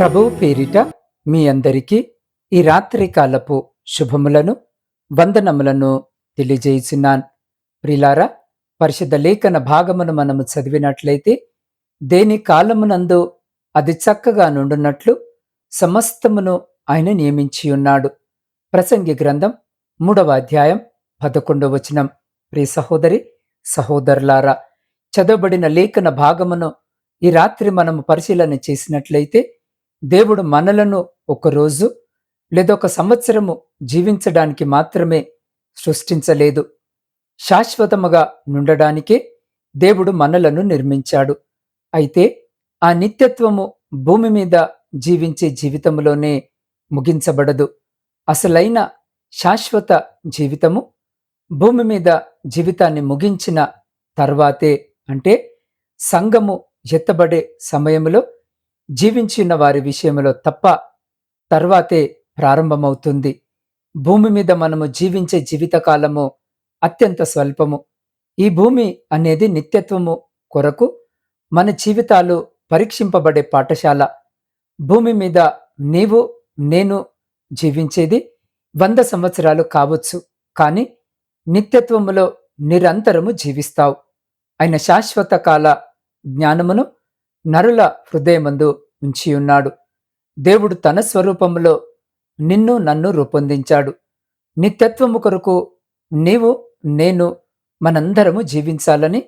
ప్రభువు పేరిట మీ అందరికీ ఈ రాత్రి కాలపు శుభములను వందనములను తెలియజేయుచున్నాను. ప్రిలారా పరిశుద్ధ లేఖన భాగమును మనము చదివినట్లయితే దేని కాలమునందు అది చక్కగా నుండునట్లు సమస్తమును ఆయన నియమించి ఉన్నాడు. ప్రసంగి గ్రంథం మూడవ అధ్యాయం పదకొండవ వచనం. ప్రియ సహోదరి సహోదరులారా చదవబడిన లేఖన భాగమును ఈ రాత్రి మనము పరిశీలన చేసినట్లయితే దేవుడు మనలను ఒక రోజు లేదా ఒక సంవత్సరము జీవించడానికి మాత్రమే సృష్టించలేదు. శాశ్వతముగా నుండడానికే దేవుడు మనలను నిర్మించాడు. అయితే ఆ నిత్యత్వము భూమి మీద జీవించే జీవితంలోనే ముగించబడదు. అసలైన శాశ్వత జీవితము భూమి మీద జీవితాన్ని ముగించిన తర్వాతే అంటే సంఘము ఎత్తబడే సమయంలో జీవించిన వారి విషయంలో తప్ప తర్వాతే ప్రారంభమవుతుంది. భూమి మీద మనము జీవించే జీవితకాలము అత్యంత స్వల్పము. ఈ భూమి అనేది నిత్యత్వము కొరకు మన జీవితాలు పరీక్షింపబడే పాఠశాల. భూమి మీద నీవు నేను జీవించేది వంద సంవత్సరాలు కావచ్చు. కానీ నిత్యత్వములో నిరంతరము జీవిస్తావు. ఆయన శాశ్వత కాల జ్ఞానమును నరుల హృదయమందు ఉంచి ఉన్నాడు. దేవుడు తన స్వరూపములో నిన్ను నన్ను రూపొందించాడు. నిత్యత్వము కొరకు నీవు నేను మనందరము జీవించాలని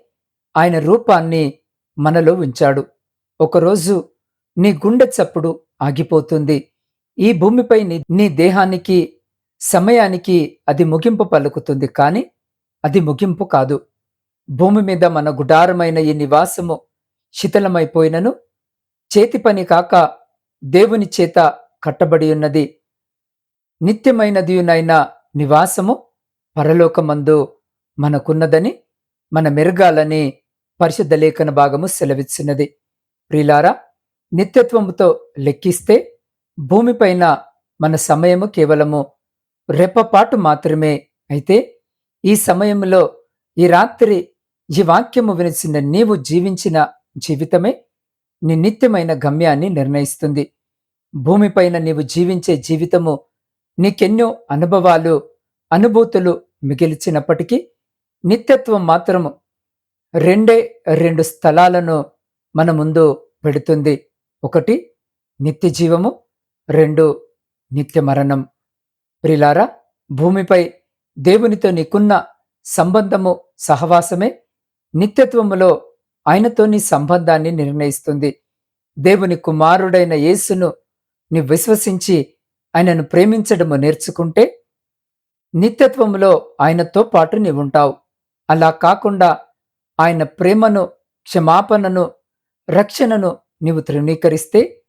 ఆయన రూపాన్ని మనలో ఉంచాడు. ఒకరోజు నీ గుండె చప్పుడు ఆగిపోతుంది. ఈ భూమిపై నీ- నీ దేహానికి సమయానికి అది ముగింపు పలుకుతుంది కానీ అది ముగింపు కాదు. భూమి మీద మన గుడారమైన ఈ నివాసము శిథిలమైపోయినను. చేతి పని కాక దేవుని చేత కట్టబడి ఉన్నది. నిత్యమైనదియునైన నివాసము పరలోకమందు మనకున్నదని మన మెరగాలని పరిశుద్ధ లేఖన భాగము సెలవిచ్చినది. ప్రిలారా నిత్యత్వముతో లెక్కిస్తే భూమిపైన మన సమయము కేవలము రెప్పపాటు మాత్రమే అయితే ఈ సమయంలో ఈ రాత్రి ఈ వాక్యము వినిచిన నీవు జీవించిన జీవితమే నీ నిత్యమైన గమ్యాన్ని నిర్ణయిస్తుంది. భూమిపైన నీవు జీవించే జీవితము నీకెన్నో అనుభవాలు అనుభూతులు మిగిల్చినప్పటికీ నిత్యత్వం మాత్రము రెండే రెండు స్థలాలను మన ముందు పెడుతుంది. ఒకటి నిత్య జీవము రెండు నిత్య మరణం. ప్రిలారా భూమిపై దేవునితో నీకున్న సంబంధము సహవాసమే నిత్యత్వములో ఆయనతో నీ సంబంధాన్ని నిర్ణయిస్తుంది. దేవుని కుమారుడైన యేసును నీ విశ్వసించి ఆయనను ప్రేమించడము నేర్చుకుంటే నిత్యత్వములో ఆయనతో పాటు నీవుంటావు అలా కాకుండా ఆయన ప్రేమను క్షమాపణను రక్షణను నీవు తృణీకరిస్తే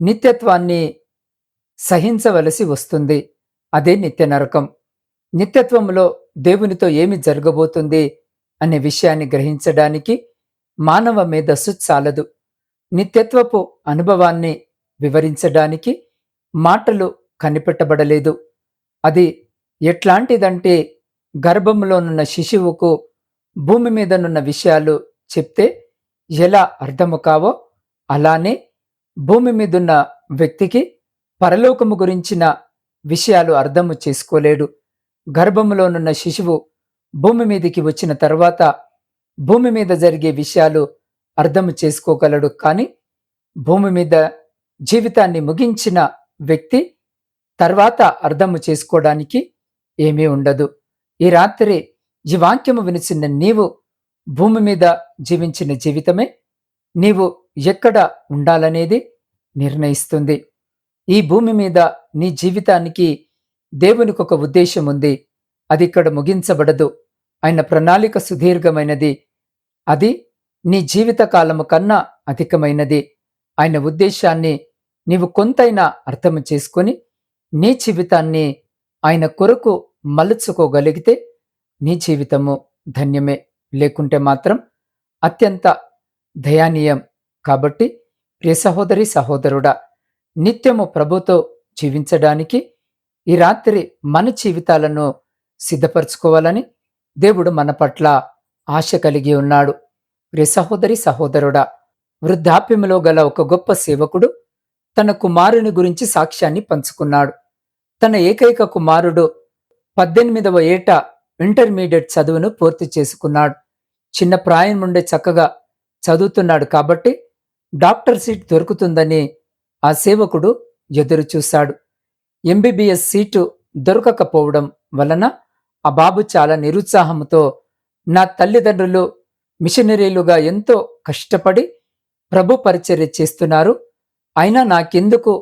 నిత్యత్వాన్ని సహించవలసి వస్తుంది. అదే నిత్య నరకం. నిత్యత్వంలో దేవునితో ఏమి జరగబోతుంది అనే విషయాన్ని గ్రహించడానికి మానవ మేధస్సు చాలదు నిత్యత్వపు అనుభవాన్ని వివరించడానికి మాటలు కనిపెట్టబడలేదు. అది ఎట్లాంటిదంటే గర్భంలోనున్న శిశువుకు భూమి మీదనున్న విషయాలు చెప్తే ఎలా అర్థము కావో అలానే భూమి మీదున్న వ్యక్తికి పరలోకము గురించిన విషయాలు అర్థము చేసుకోలేడు. గర్భములోనున్న శిశువు భూమి మీదికి వచ్చిన తర్వాత భూమి మీద జరిగే విషయాలు అర్థం చేసుకోగలడు. కానీ భూమి మీద జీవితాన్ని ముగించిన వ్యక్తి తర్వాత అర్థము చేసుకోవడానికి ఏమీ ఉండదు. ఈ రాత్రి ఈ వాక్యము వినిచిన నీవు భూమి మీద జీవించిన జీవితమే నీవు ఎక్కడ ఉండాలనేది నిర్ణయిస్తుంది. ఈ భూమి మీద నీ జీవితానికి దేవునికి ఒక ఉద్దేశం ఉంది అది ఇక్కడ ముగించబడదు. ఆయన ప్రణాళిక సుదీర్ఘమైనది. అది నీ జీవితకాలము కన్నా అధికమైనది. ఆయన ఉద్దేశాన్ని నీవు కొంతైనా అర్థం చేసుకొని నీ జీవితాన్ని ఆయన కొరకు మలుచుకోగలిగితే నీ జీవితము ధన్యమే. లేకుంటే మాత్రం అత్యంత దయానీయం. కాబట్టి ప్రియ సహోదరి సహోదరుడా నిత్యము ప్రభుతో జీవించడానికి ఈ రాత్రి మన జీవితాలను సిద్ధపరచుకోవాలని దేవుడు మన పట్ల ఆశ కలిగి ఉన్నాడు. ప్రియ సహోదరి సహోదరుడా వృద్ధాప్యములో గల ఒక గొప్ప సేవకుడు తన కుమారుని గురించి సాక్ష్యాన్ని పంచుకున్నాడు. తన ఏకైక కుమారుడు పద్దెనిమిదవ ఏట ఇంటర్మీడియట్ చదువును పూర్తి చేసుకున్నాడు. చిన్న ప్రాయం నుండే చక్కగా చదువుతున్నాడు కాబట్టి డాక్టర్ సీట్ దొరుకుతుందని ఆ సేవకుడు ఎదురు చూశాడు. ఎంబీబీఎస్ సీటు దొరకకపోవడం వలన ఆ బాబు చాలా నిరుత్సాహంతో నా తల్లిదండ్రులు మిషనరీలుగా ఎంతో కష్టపడి ప్రభు పరిచర్య చేస్తున్నారు. అయినా నాకెందుకు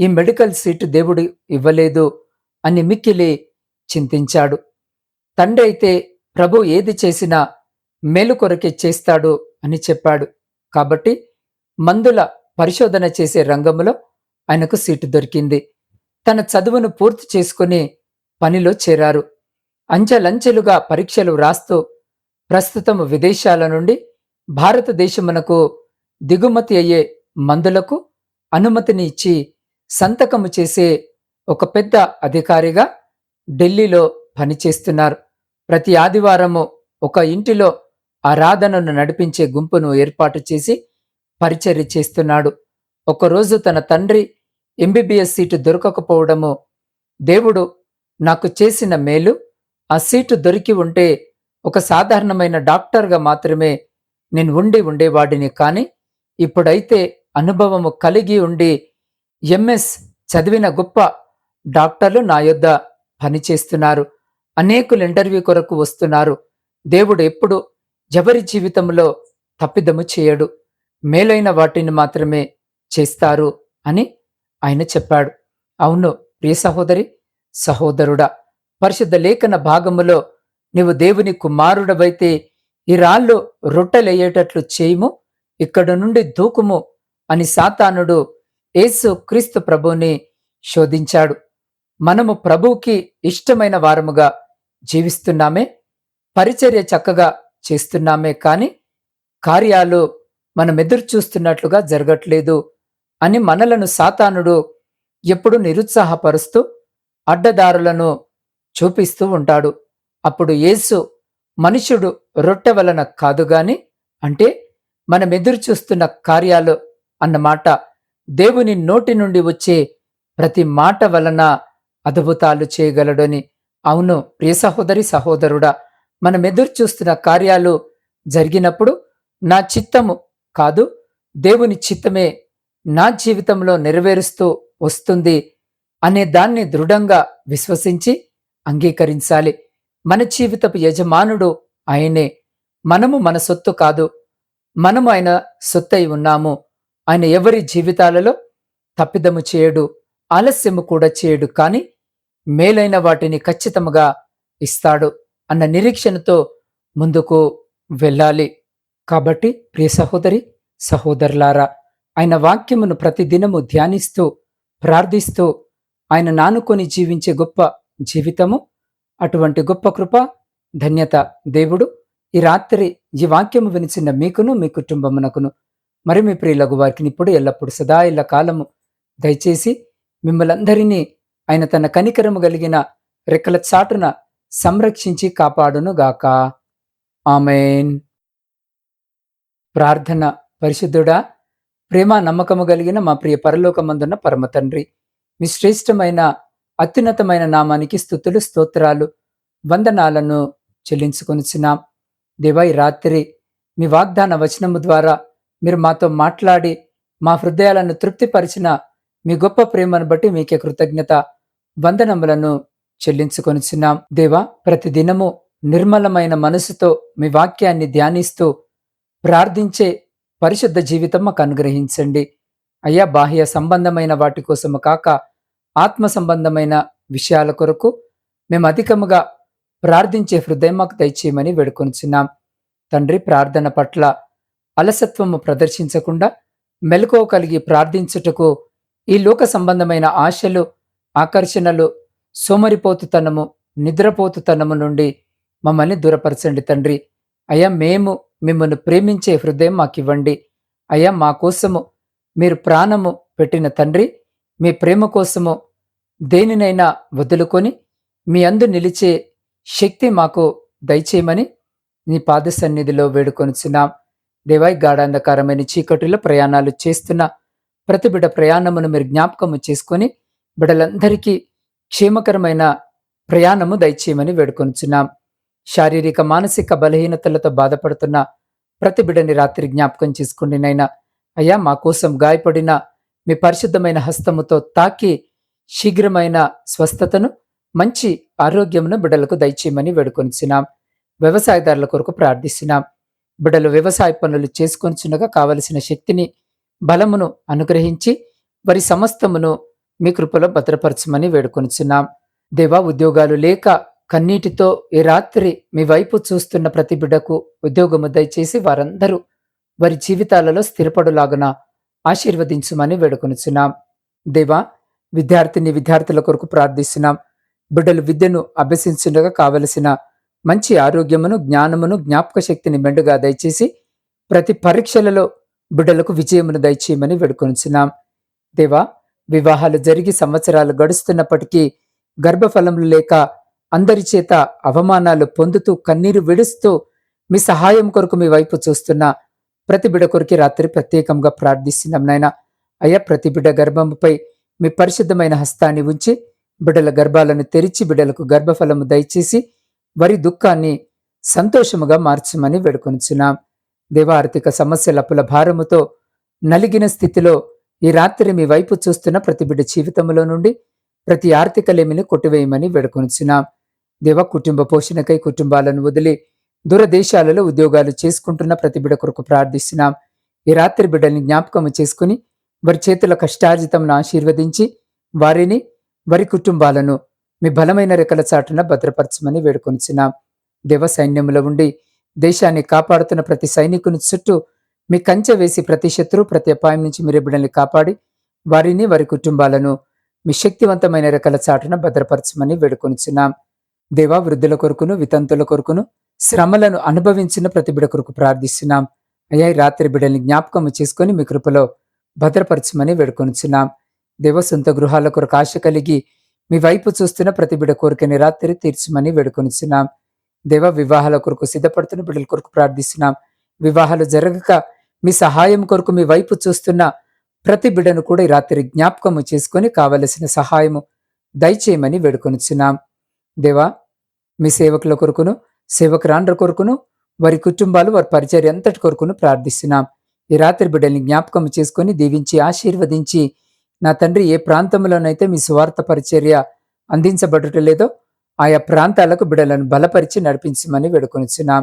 ఈ మెడికల్ సీటు దేవుడు ఇవ్వలేదు అని మిక్కిలి చింతించాడు. తండ్రి అయితే ప్రభు ఏది చేసినా మేలు కొరకే చేస్తాడు అని చెప్పాడు. కాబట్టి మందుల పరిశోధన చేసే రంగంలో ఆయనకు సీటు దొరికింది. తన చదువును పూర్తి చేసుకుని పనిలో చేరారు. అంచెలంచెలుగా పరీక్షలు వ్రాస్తూ ప్రస్తుతం విదేశాల నుండి భారతదేశమునకు దిగుమతి అయ్యే మందులకు అనుమతిని ఇచ్చి సంతకము చేసే ఒక పెద్ద అధికారిగా ఢిల్లీలో పనిచేస్తున్నారు. ప్రతి ఆదివారము ఒక ఇంటిలో ఆరాధనను నడిపించే గుంపును ఏర్పాటు చేసి పరిచర్య చేస్తున్నాడు. ఒకరోజు తన తండ్రి ఎంబీబీఎస్ సీటు దొరకకపోవడము దేవుడు నాకు చేసిన మేలు ఆ సీటు దొరికి ఉంటే ఒక సాధారణమైన డాక్టర్గా మాత్రమే నేను ఉండి ఉండేవాడిని కానీ ఇప్పుడైతే అనుభవము కలిగి ఉండి ఎంఎస్ చదివిన గొప్ప డాక్టర్లు నా యొద్ద పనిచేస్తున్నారు. అనేకులు ఇంటర్వ్యూ కొరకు వస్తున్నారు. దేవుడు ఎప్పుడు ఎవరి జీవితంలో తప్పిదము చేయడు. మేలైన వాటిని మాత్రమే చేస్తారు అని ఆయన చెప్పాడు. అవును ప్రియ సహోదరి సహోదరుడా పరిశుద్ధ లేఖన భాగములో నీవు దేవుని కుమారుడవైతే ఈ రాళ్ళు రొట్టెలయ్యేటట్లు చేయము ఇక్కడ నుండి దూకుము అని సాతానుడు యేసు క్రీస్తు ప్రభుని శోధించాడు. మనము ప్రభువుకి ఇష్టమైన వారముగా జీవిస్తున్నామే పరిచర్య చక్కగా చేస్తున్నామే కాని కార్యాలు మనం ఎదురు చూస్తున్నట్లుగా జరగట్లేదు అని మనలను సాతానుడు ఎప్పుడు నిరుత్సాహపరుస్తూ అడ్డదారులను చూపిస్తూ ఉంటాడు. అప్పుడు యేసు మనుషుడు రొట్టె వలన కాదు గాని అంటే మనం ఎదురు చూస్తున్న కార్యాలు అన్నమాట దేవుని నోటి నుండి వచ్చే ప్రతి మాట వలన అద్భుతాలు చేయగలడని. అవును ప్రియ సహోదరి సహోదరుడా మనం ఎదురు చూస్తున్న కార్యాలు జరిగినప్పుడు నా చిత్తము కాదు దేవుని చిత్తమే నా జీవితంలో నెరవేరుస్తూ వస్తుంది అనే దాన్ని దృఢంగా విశ్వసించి అంగీకరించాలి. మన జీవితపు యజమానుడు ఆయనే. మనము మన సొత్తు కాదు. మనము ఆయన సొత్తై ఉన్నాము. ఆయన ఎవరి జీవితాలలో తప్పిదము చేయడు ఆలస్యము కూడా చేయడు కానీ మేలైన వాటిని ఖచ్చితముగా ఇస్తాడు అన్న నిరీక్షణతో ముందుకు వెళ్ళాలి. కాబట్టి ప్రియ సహోదరి సహోదరులారా ఆయన వాక్యమును ప్రతిదినము ధ్యానిస్తూ ప్రార్థిస్తూ ఆయన నానుకొని జీవించే గొప్ప జీవితము అటువంటి గొప్ప కృప ధన్యత దేవుడు ఈ రాత్రి ఈ వాక్యము వినిచిన మీకును మీ కుటుంబమునకును మరి మీ ప్రియులకు వారికి ఇప్పుడు ఎల్లప్పుడు సదా ఇళ్ళ కాలము దయచేసి మిమ్మలందరినీ ఆయన తన కనికరము కలిగిన రెక్కల చాటున సంరక్షించి కాపాడును గాక ఆమెన్. ప్రార్థన పరిశుద్ధుడా ప్రేమ నమ్మకము కలిగిన మా ప్రియ పరలోకమందున్న పరమ తండ్రి మీ శ్రేష్టమైన అత్యున్నతమైన నామానికి స్థుతులు స్తోత్రాలు వందనాలను చెల్లించుకొనిచున్నాం. దివై రాత్రి మీ వాగ్దాన వచనము ద్వారా మీరు మాతో మాట్లాడి మా హృదయాలను తృప్తిపరిచిన మీ గొప్ప ప్రేమను బట్టి మీకే కృతజ్ఞత వందనములను చెల్లించుకొనిచున్నాం. దేవా ప్రతిదినము నిర్మలమైన మనసుతో మీ వాక్యాన్ని ధ్యానిస్తూ ప్రార్థించే పరిశుద్ధ జీవితం మాకు అనుగ్రహించండి. అయ్యా బాహ్య సంబంధమైన వాటి కోసము కాక ఆత్మ సంబంధమైన విషయాల కొరకు మేము అధికముగా ప్రార్థించే హృదయం మాకు దయచేయమని వేడుకొనిచున్నాం. తండ్రి ప్రార్థన పట్ల అలసత్వము ప్రదర్శించకుండా మెలకువ కలిగి ప్రార్థించుటకు ఈ లోక సంబంధమైన ఆశలు ఆకర్షణలు సోమరిపోతుతనము నిద్రపోతుతనము నుండి మమ్మల్ని దూరపరచండి తండ్రి. అయ్యా మేము మిమ్మల్ని ప్రేమించే హృదయం మాకివ్వండి. అయ్యా మా కోసము మీరు ప్రాణము పెట్టిన తండ్రి మీ ప్రేమ కోసము దేనినైనా వదులుకొని మీ అందు నిలిచే శక్తి మాకు దయచేయమని నీ పాద సన్నిధిలో వేడుకొనిచున్నాం. దేవాయి గాఢాంధకారమైన చీకటిలో ప్రయాణాలు చేస్తున్న ప్రతి బిడ ప్రయాణమును మీరు జ్ఞాపకము చేసుకొని బిడలందరికీ క్షేమకరమైన ప్రయాణము దయచేయమని వేడుకొనుచున్నాం. శారీరక మానసిక బలహీనతలతో బాధపడుతున్న ప్రతి బిడని రాత్రి జ్ఞాపకం చేసుకోండి నైనా అయ్యా మా కోసం గాయపడిన మీ పరిశుద్ధమైన హస్తముతో తాకి శీఘ్రమైన స్వస్థతను మంచి ఆరోగ్యమును బిడ్డలకు దయచేయమని వేడుకొనిచున్నాం. వ్యవసాయదారుల కొరకు ప్రార్థిస్తున్నాం. బిడ్డలు వ్యవసాయ పనులు చేసుకొనిచున్నగా కావలసిన శక్తిని బలమును అనుగ్రహించి వారి సమస్తమును మీ కృపలో భద్రపరచమని వేడుకొనిచున్నాం. దేవా ఉద్యోగాలు లేక కన్నీటితో ఈ రాత్రి మీ వైపు చూస్తున్న ప్రతి బిడ్డకు ఉద్యోగము దయచేసి వారందరూ వారి జీవితాలలో స్థిరపడులాగున ఆశీర్వదించమని వేడుకొనిచున్నాం. దేవా విద్యార్థిని విద్యార్థుల కొరకు ప్రార్థిస్తున్నాం. బిడ్డలు విద్యను అభ్యసించుండగా కావలసిన మంచి ఆరోగ్యమును జ్ఞానమును జ్ఞాపక శక్తిని మెండుగా దయచేసి ప్రతి పరీక్షలలో బిడ్డలకు విజయమును దయచేయమని వేడుకొనిచున్నాం. దేవా వివాహాలు జరిగి సంవత్సరాలు గడుస్తున్నప్పటికీ గర్భఫలములు లేక అందరి చేత అవమానాలు పొందుతూ కన్నీరు విడుస్తూ మీ సహాయం కొరకు మీ వైపు చూస్తున్న ప్రతి బిడ కొరికి రాత్రి ప్రత్యేకంగా ప్రార్థిస్తున్నాం నాయన. అయ్యా ప్రతి బిడ్డ గర్భముపై మీ పరిశుద్ధమైన హస్తాన్ని ఉంచి బిడ్డల గర్భాలను తెరిచి బిడలకు గర్భఫలము దయచేసి వారి దుఃఖాన్ని సంతోషముగా మార్చమని వేడుకొనిచున్నాం. దేవార్థిక సమస్యల అప్పుల భారముతో నలిగిన స్థితిలో ఈ రాత్రి మీ వైపు చూస్తున్న ప్రతి బిడ్డ జీవితంలో నుండి ప్రతి ఆర్థిక లేమిని కొట్టివేయమని వేడుకొనిచున్నాం. దేవ కుటుంబ పోషణకై కుటుంబాలను వదిలి దూరదేశాలలో ఉద్యోగాలు చేసుకుంటున్న ప్రతి బిడ కొరకు ప్రార్థిస్తున్నాం. ఈ రాత్రి బిడ్డల్ని జ్ఞాపకం చేసుకుని వారి చేతుల కష్టార్జితంను ఆశీర్వదించి వారిని వారి కుటుంబాలను మీ బలమైన రెక్కల చాటున భద్రపరచమని వేడుకొనిచున్నాం. దేవ సైన్యములో ఉండి దేశాన్ని కాపాడుతున్న ప్రతి సైనికుని చుట్టూ మీ కంచె వేసి ప్రతి శత్రు ప్రతి అపాయం నుంచి మీరు బిడ్డల్ని కాపాడి వారిని వారి కుటుంబాలను మీ శక్తివంతమైన రెక్కల చాటున భద్రపరచమని వేడుకొనిచున్నాం. దేవా వృద్ధుల కొరకును వితంతుల కొరకును శ్రమలను అనుభవించిన ప్రతి బిడ కొరకు ప్రార్థిస్తున్నాం. అయ్యా రాత్రి బిడల్ని జ్ఞాపకం చేసుకొని మీ కృపలో భద్రపరచమని వేడుకొనిచున్నాం. దేవసొంత గృహాల కొరకు ఆశ కలిగి మీ వైపు చూస్తున్న ప్రతి బిడ కోరికని రాత్రి తీర్చమని వేడుకొనిచున్నాం. దేవ వివాహాల కొరకు సిద్ధపడుతున్న బిడ్డల కొరకు ప్రార్థిస్తున్నాం. వివాహాలు జరగక మీ సహాయం కొరకు మీ వైపు చూస్తున్న ప్రతి బిడ్డను కూడా ఈ రాత్రి జ్ఞాపకము చేసుకొని కావలసిన సహాయము దయచేయమని వేడుకొనిచున్నాం. దేవా మీ సేవకుల కొరకును సేవకురాండ్ర కొరకును వారి కుటుంబాలు వారి పరిచర్య అంతటి కొరకును ప్రార్థిస్తున్నాం. ఈ రాత్రి బిడ్డల్ని జ్ఞాపకం చేసుకొని దీవించి ఆశీర్వదించి నా తండ్రి ఏ ప్రాంతంలోనైతే మీ స్వార్థ పరిచర్య అందించబడటం లేదో ఆయా ప్రాంతాలకు బిడ్డలను బలపరిచి నడిపించమని వేడుకొనిచున్నాం.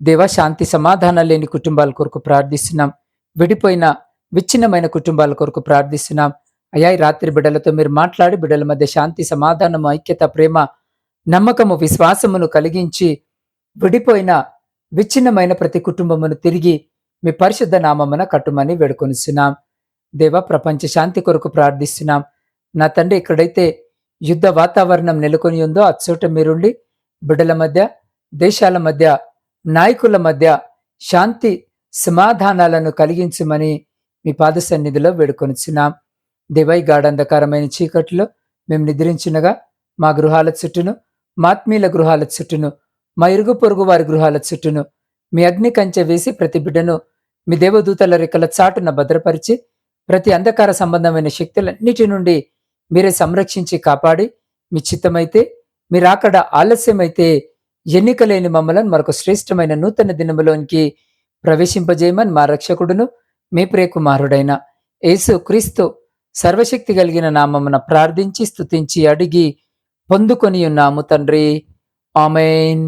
దేవా శాంతి సమాధానం లేని కుటుంబాల కొరకు ప్రార్థిస్తున్నాం. విడిపోయిన విచ్ఛిన్నమైన కుటుంబాల కొరకు ప్రార్థిస్తున్నాం. అయ్యా రాత్రి బిడ్డలతో మీరు మాట్లాడి బిడ్డల మధ్య శాంతి సమాధానము ఐక్యత ప్రేమ నమ్మకము విశ్వాసమును కలిగించి విడిపోయిన విచ్ఛిన్నమైన ప్రతి కుటుంబమును తిరిగి మీ పరిశుద్ధ నామమున కట్టుమని వేడుకొనిస్తున్నాం దేవ ప్రపంచ శాంతి కొరకు ప్రార్థిస్తున్నాం. నా తండ్రి ఎక్కడైతే యుద్ధ వాతావరణం నెలకొని ఉందో అచ్చోట మీరుండి బిడ్డల మధ్య దేశాల మధ్య నాయకుల మధ్య శాంతి సమాధానాలను కలిగించమని మీ పాద సన్నిధిలో వేడుకొనిచున్నాం. దేవై గాఢంధకారమైన చీకట్లో మేము నిద్రించినగా మా గృహాల చుట్టూను మాత్మీల గృహాల చుట్టూను మా ఇరుగు పొరుగు వారి గృహాల చుట్టూను మీ అగ్ని కంచె వేసి ప్రతి బిడ్డను మీ దేవదూతల రెక్కల చాటున భద్రపరిచి ప్రతి అంధకార సంబంధమైన శక్తులన్నిటి నుండి మీరే సంరక్షించి కాపాడి మీ చిత్తమైతే మీరు అక్కడ ఆలస్యమైతే ఎన్నికలేని మమ్మలను మరొక శ్రేష్టమైన నూతన దినములోనికి ప్రవేశింపజేయమని మా రక్షకుడును మీ ప్రియకుమారుడైన యేసు క్రీస్తు సర్వశక్తి కలిగిన నామమున ప్రార్థించి స్తుతించి అడిగి పొందుకొని ఉన్నాము తండ్రి. ఆమెన్.